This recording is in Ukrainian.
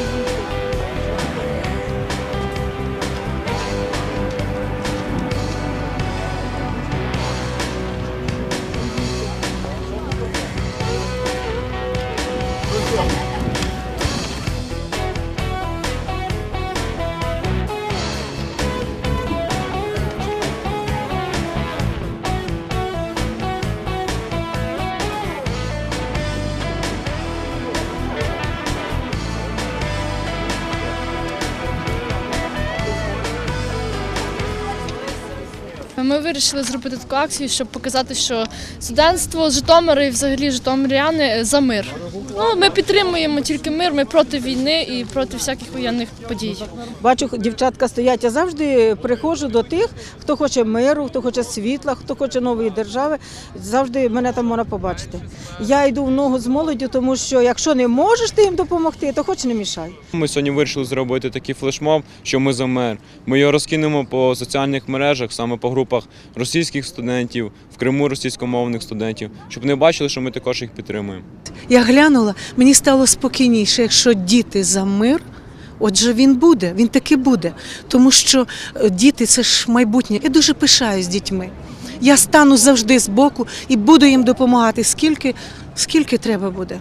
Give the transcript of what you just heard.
you. Ми вирішили зробити таку акцію, щоб показати, що студентство Житомира і взагалі Житомиряни за мир. Ну, ми підтримуємо тільки мир, ми проти війни і проти всяких воєнних подій. Бачу, дівчатка стоять. Я завжди приходжу до тих, хто хоче миру, хто хоче світла, хто хоче нової держави. Завжди мене там можна побачити. Я йду в ногу з молоддю, тому що якщо не можеш ти їм допомогти, то хоч не мішай. Ми сьогодні вирішили зробити такий флешмоб, що ми за мир. Ми його розкинемо по соціальних мережах, саме по групах російських студентів, в Криму російськомовних студентів, щоб вони бачили, що ми також їх підтримуємо. Я глянула, мені стало спокійніше, якщо діти за мир. Отже, він буде, він таки буде. Тому що е, діти це ж майбутнє. Я дуже пишаюсь дітьми. Я стану завжди з боку і буду їм допомагати, скільки, скільки треба буде.